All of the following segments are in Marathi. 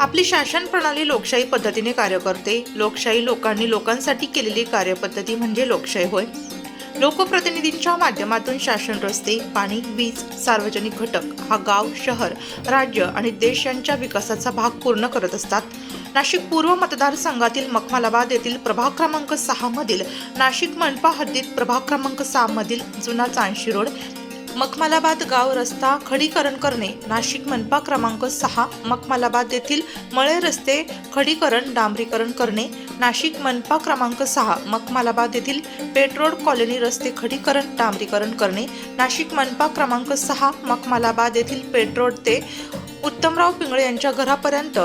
आपली शासन प्रणाली लोकशाही पद्धतीने कार्य करते. लोकशाही लोकांनी लोकांसाठी केलेली कार्यपद्धती म्हणजे लोकशाही होय. लोकप्रतिनिधींच्या माध्यमातून शासन रस्ते पाणी वीज सार्वजनिक घटक हा गाव शहर राज्य आणि देश यांच्या विकासाचा भाग पूर्ण करत असतात. नाशिक पूर्व मतदारसंघातील मखमालाबाद येथील प्रभाग क्रमांक सहा मधील नाशिक मनपा हद्दीत प्रभाग क्रमांक सहा मधील जुना चांशी रोड मखमालाबाद गाव रस्ता खडीकरण करणे. नाशिक मनपा क्रमांक सहा मखमालाबाद येथील मळे रस्ते खडीकरण डांबरीकरण करणे. नाशिक मनपा क्रमांक सहा मखमालाबाद येथील पेट्रोल कॉलनी रस्ते खडीकरण डांबरीकरण करणे. नाशिक मनपा क्रमांक सहा मखमालाबाद येथील पेट्रोल ते उत्तमराव पिंगळे यांच्या घरापर्यंत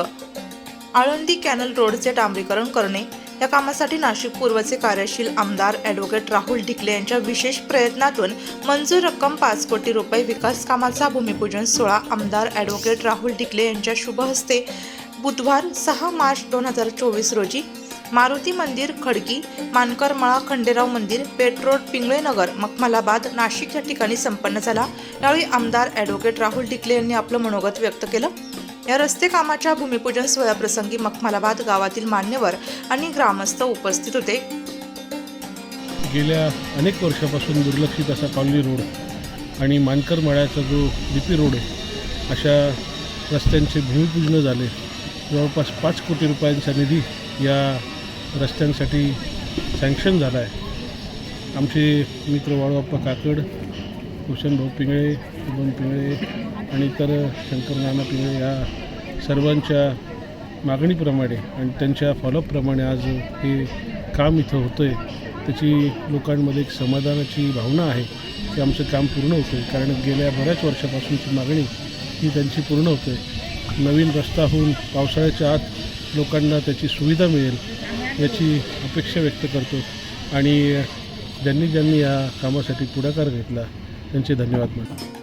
आळंदी कॅनल रोडचे डांबरीकरण करणे. या कामासाठी नाशिक पूर्वचे कार्यशील आमदार ॲडव्होकेट राहुल ढिकले यांच्या विशेष प्रयत्नातून मंजूर रक्कम पाच कोटी रुपये विकास कामाचा भूमिपूजन सोहळा आमदार ॲडव्होकेट राहुल ढिकले यांच्या शुभ हस्ते बुधवार सहा मार्च दोन हजार चोवीस रोजी मारुती मंदिर खडकी मानकरमळा खंडेराव मंदिर पेट्रोल पिंगळेनगर मखमलाबाद नाशिक या ठिकाणी संपन्न झाला. यावेळी आमदार ॲडव्होकेट राहुल ढिकले यांनी आपलं मनोगत व्यक्त केलं. या रस्ते कामाच्या भूमिपूजन सोहळ्याप्रसंगी मखमलाबाद गावातील मान्यवर आणि ग्रामस्थ उपस्थित होते. गेल्या अनेक वर्षापासून दुर्लक्षित असा कॉलनी रोड आणि मानकर मळ्याचा जो डीपी रोड आहे अशा रस्त्यांचे भूमिपूजन झाले. जवळपास पाच कोटी रुपयांचा निधी या रस्त्यांसाठी सँक्शन झाला आहे. आमचे मित्र वाळवाप्पा काकड भूषणभाऊ पिंगळे शुभम पिंगळे आणि इतर शंकर नाना पिंगळे या सर्वांच्या मागणीप्रमाणे आणि त्यांच्या फॉलोअपप्रमाणे आज हे काम इथं होतं आहे त्याची लोकांमध्ये एक समाधानाची भावना आहे की आमचं काम पूर्ण होतं आहे कारण गेल्या बऱ्याच वर्षापासूनची मागणी ही त्यांची पूर्ण होते आहे नवीन रस्ता होऊन पावसाळ्याच्या आत लोकांना त्याची सुविधा मिळेल याची अपेक्षा व्यक्त करतो. आणि ज्यांनी ज्यांनी या कामासाठी पुढाकार घेतला त्यांचे धन्यवाद मॅडम.